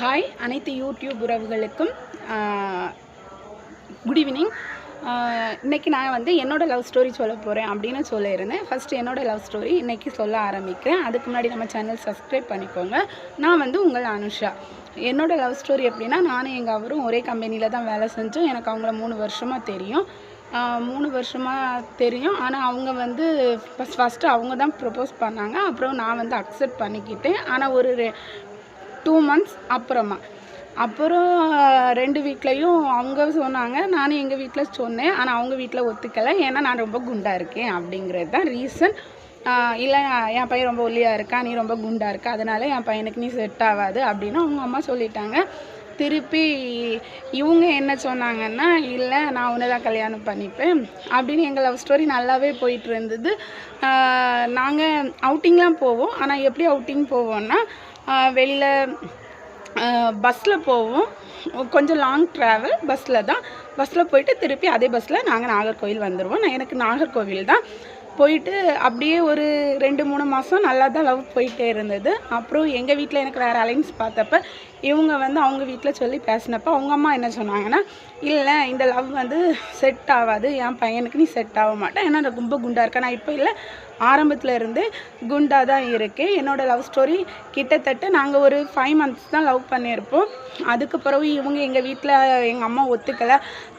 Hi அனைத்து YouTube உறவுகளுக்கும் good evening இன்றைக்கி நான் வந்து என்னோடய லவ் ஸ்டோரி சொல்ல போகிறேன் அப்படின்னு சொல்லியிருந்தேன். ஃபஸ்ட்டு என்னோடய லவ் ஸ்டோரி இன்றைக்கி சொல்ல ஆரம்பிக்கிறேன். அதுக்கு முன்னாடி நம்ம சேனல் சப்ஸ்கிரைப் பண்ணிக்கோங்க. நான் வந்து உங்கள் அனுஷா. என்னோடய லவ் ஸ்டோரி எப்படின்னா நானும் எங்கள் அவரும் ஒரே கம்பெனியில் தான் வேலை செஞ்சோம். எனக்கு அவங்கள மூணு வருஷமாக தெரியும். மூணு வருஷமாக தெரியும். ஆனால் அவங்க வந்து ஃபஸ்ட் ஃபஸ்ட்டு அவங்க தான் ப்ரப்போஸ் பண்ணாங்க. அப்புறம் நான் வந்து அக்செப்ட் பண்ணிக்கிட்டேன். ஆனால் ஒரு டூ மந்த்ஸ் அப்புறமா. அப்புறம் ரெண்டு வீட்லேயும் அவங்க சொன்னாங்க. நானும் எங்கள் வீட்டில் சொன்னேன். ஆனால் அவங்க வீட்டில் ஒத்துக்கலை. ஏன்னா நான் ரொம்ப குண்டாக இருக்கேன் அப்படிங்கிறது தான் ரீசன் இல்லை என் பையன் ரொம்ப ஒல்லியாக இருக்கா? நீ ரொம்ப குண்டாக இருக்கா? அதனால் என் பையனுக்கு நீ செட் ஆகாது அப்படின்னு அவங்க அம்மா சொல்லிட்டாங்க. திருப்பி இவங்க என்ன சொன்னாங்கன்னா இல்லை நான் உன்னை தான் கல்யாணம் பண்ணிப்பேன். அப்படின்னு எங்கள் லவ் ஸ்டோரி நல்லாவே போயிட்டு இருந்தது நாங்கள் அவுட்டிங்லாம் போவோம். ஆனால் எப்படி அவுட்டிங் போவோம்னா வெளியில் பஸ்ஸில் போவோம். கொஞ்சம் லாங் ட்ராவல் பஸ்ஸில் தான். பஸ்ஸில் போயிட்டு திருப்பி அதே பஸ்ஸில் நாங்கள் நாகர்கோவில் வந்துடுவோம் நான் எனக்கு நாகர்கோவில் தான் போயிட்டு அப்படியே ஒரு ரெண்டு மூணு மாதம் நல்லா தான் லவ் போயிட்டே இருந்தது. அப்புறம் எங்கள் வீட்டில் எனக்கு வேறு அலைன்ஸ் பார்த்தப்ப இவங்க வந்து அவங்க வீட்டில் சொல்லி பேசினப்போ அவங்க அம்மா என்ன சொன்னாங்கன்னா இல்லை இந்த லவ் வந்து செட் ஆகாது. என் பையனுக்கு நீ செட் ஆக மாட்டேன் ஏன்னா நான் ரொம்ப குண்டாக இருக்கேன். நான் இப்போ இல்லை ஆரம்பத்தில் இருந்து குண்டாக தான் இருக்கேன் என்னோடய லவ் ஸ்டோரி கிட்டத்தட்ட நாங்கள் ஒரு ஃபைவ் மந்த்ஸ் தான் லவ் பண்ணியிருப்போம். அதுக்கு பிறகு இவங்க எங்கள் வீட்டில் எங்கள் அம்மா ஒத்துக்கலை.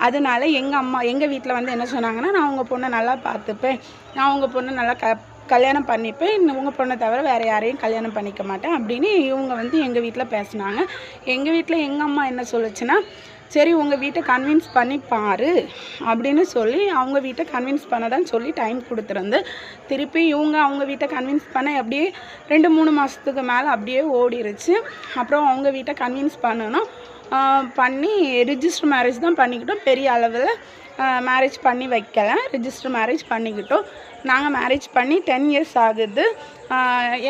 அதனால எங்கள் அம்மா எங்கள் வீட்டில் வந்து என்ன சொன்னாங்கன்னா நான் உங்கள் பொண்ணை நல்லா பார்த்துப்பேன். நான் உங்கள் பொண்ணை நல்லா க கல்யாணம் பண்ணிப்பேன். இன்னும் உங்கள் பொண்ணை தவிர வேறு யாரையும் கல்யாணம் பண்ணிக்க மாட்டேன் அப்படின்னு இவங்க வந்து எங்கள் வீட்டில் பேசினாங்க. எங்கள் வீட்டில் எங்கள் அம்மா என்ன சொல்லுச்சுன்னா சரி உங்கள் வீட்டை கன்வின்ஸ் பண்ணி பாரு அப்படின்னு சொல்லி அவங்க வீட்டை கன்வின்ஸ் பண்ணதான்னு சொல்லி டைம் கொடுத்துருந்து திருப்பி இவங்க அவங்க வீட்டை கன்வின்ஸ் பண்ண அப்படியே ரெண்டு மூணு மாதத்துக்கு மேலே அப்படியே ஓடிருச்சு. அப்புறம் அவங்க வீட்டை கன்வின்ஸ் பண்ணணும் பண்ணி ரிஜிஸ்டர் மேரேஜ் தான் பண்ணிக்கிட்டோம். பெரிய அளவில் மேரேஜ் பண்ணி வைக்கல. ரிஜிஸ்டர் மேரேஜ் பண்ணிக்கிட்டோம். நாங்கள் மேரேஜ் பண்ணி டென் இயர்ஸ் ஆகுது.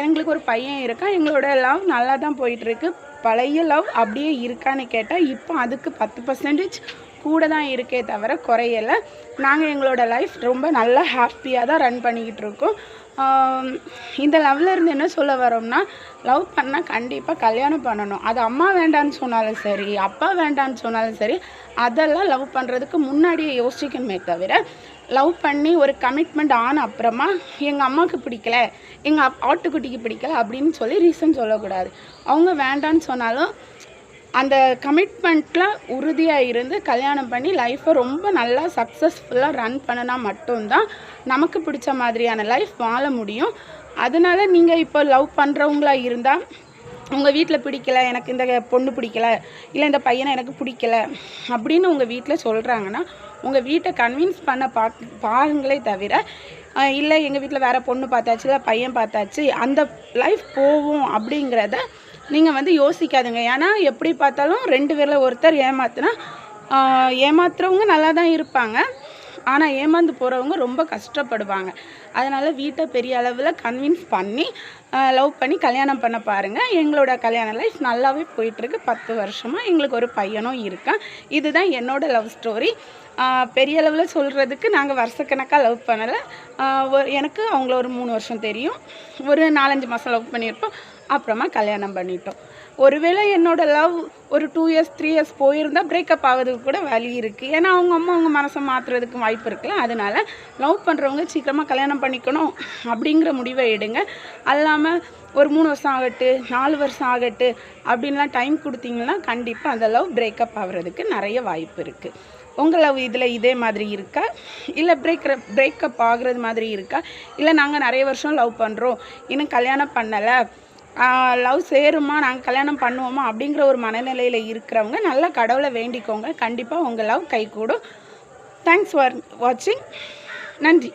எங்களுக்கு ஒரு பையன் இருக்கான். எங்களோட லவ் நல்லா தான் போயிட்டுருக்கு பழைய லவ் அப்படியே இருக்கான்னு கேட்டால் இப்போ அதுக்கு பத்து பர்சன்டேஜ் கூட தான் இருக்கே தவிர குறையலை. நாங்கள் எங்களோட லைஃப் ரொம்ப நல்லா ஹாப்பியாக தான் ரன் பண்ணிக்கிட்டு இருக்கோம். இந்த லவ்ல இருந்து என்ன சொல்ல வரோம்னா லவ் பண்ணால் கண்டிப்பாக கல்யாணம் பண்ணணும். அது அம்மா வேண்டான்னு சொன்னாலும் சரி அப்பா வேண்டான்னு சொன்னாலும் சரி அதெல்லாம் லவ் பண்ணுறதுக்கு முன்னாடியே யோசிக்கணுமே தவிர லவ் பண்ணி ஒரு கமிட்மெண்ட் ஆன அப்புறமா எங்கள் அம்மாவுக்கு பிடிக்கல எங்கள் ஆட்டுக்குட்டிக்கு பிடிக்கல அப்படின்னு சொல்லி ரீசன் சொல்லக்கூடாது. அவங்க வேண்டான்னு சொன்னாலும் அந்த கமிட்மெண்ட்டில் உறுதியாக இருந்து கல்யாணம் பண்ணி லைஃப்பை ரொம்ப நல்லா சக்ஸஸ்ஃபுல்லாக ரன் பண்ணினா மட்டும்தான் நமக்கு பிடிச்ச மாதிரியான லைஃப் வாழ முடியும். அதனால நீங்கள் இப்போ லவ் பண்ணுறவங்களா இருந்தால் உங்கள் வீட்டில் பிடிக்கல எனக்கு இந்த பொண்ணு பிடிக்கல இல்லை இந்த பையனை எனக்கு பிடிக்கல அப்படின்னு உங்கள் வீட்டில் சொல்கிறாங்கன்னா உங்கள் வீட்டை கன்வின்ஸ் பண்ண பா பாருங்களே தவிர இல்லை எங்கள் வீட்டில் வேறு பொண்ணு பார்த்தாச்சு இல்லை பையன் பார்த்தாச்சு அந்த லைஃப் போகும் அப்படிங்கிறத நீங்கள் வந்து யோசிக்காதுங்க. ஏன்னா எப்படி பார்த்தாலும் ரெண்டு பேரில் ஒருத்தர் ஏமாத்துனா ஏமாத்துறவங்க நல்லா தான் இருப்பாங்க. ஆனால் ஏமாந்து போகிறவங்க ரொம்ப கஷ்டப்படுவாங்க. அதனால் வீட்டை பெரிய அளவில் கன்வின்ஸ் பண்ணி லவ் பண்ணி கல்யாணம் பண்ண பாருங்கள் எங்களோட கல்யாண லைஃப் நல்லாவே போயிட்டுருக்கு. பத்து வருஷமாக எங்களுக்கு ஒரு பையனும் இருக்கான். இதுதான் என்னோடய லவ் ஸ்டோரி பெரிய அளவில் சொல்கிறதுக்கு நாங்கள் வருஷக்கணக்காக லவ் பண்ணலை. எனக்கு அவங்கள ஒரு மூணு வருஷம் தெரியும். ஒரு நாலஞ்சு மாதம் லவ் பண்ணியிருப்போம். அப்புறமா கல்யாணம் பண்ணிட்டோம். ஒருவேளை என்னோட லவ் ஒரு டூ இயர்ஸ் த்ரீ இயர்ஸ் போயிருந்தால் பிரேக்கப் ஆகிறதுக்கு கூட வழி இருக்குது ஏன்னா அவங்க அம்மா அவங்க மனசை மாற்றுறதுக்கு வாய்ப்பு இருக்குல்ல. அதனால லவ் பண்ணுறவங்க சீக்கிரமாக கல்யாணம் பண்ணிக்கணும் அப்படிங்கிற முடிவை எடுங்க. அல்லாமல் ஒரு மூணு வருஷம் ஆகட்டு நாலு வருஷம் ஆகட்டு அப்படின்லாம் டைம் கொடுத்தீங்கன்னா கண்டிப்பாக அந்த லவ் பிரேக்கப் ஆகிறதுக்கு நிறைய வாய்ப்பு இருக்குது உங்கள் லவ் இதில் இதே மாதிரி இருக்கா? இல்லை பிரேக் பிரேக்கப் ஆகுறது மாதிரி இருக்கா? இல்லை நாங்கள் நிறைய வருஷம் லவ் பண்ணுறோம் இன்னும் கல்யாணம் பண்ணலை லவ் சேருமா நாங்கள் கல்யாணம் பண்ணுவோமா அப்படிங்கிற ஒரு மனநிலையில் இருக்கிறவங்க நல்லா கடவுளை வேண்டிக்கோங்க. கண்டிப்பாக உங்கள் லவ் கைகூடும். தேங்க்ஸ் ஃபார் வாட்சிங் நன்றி.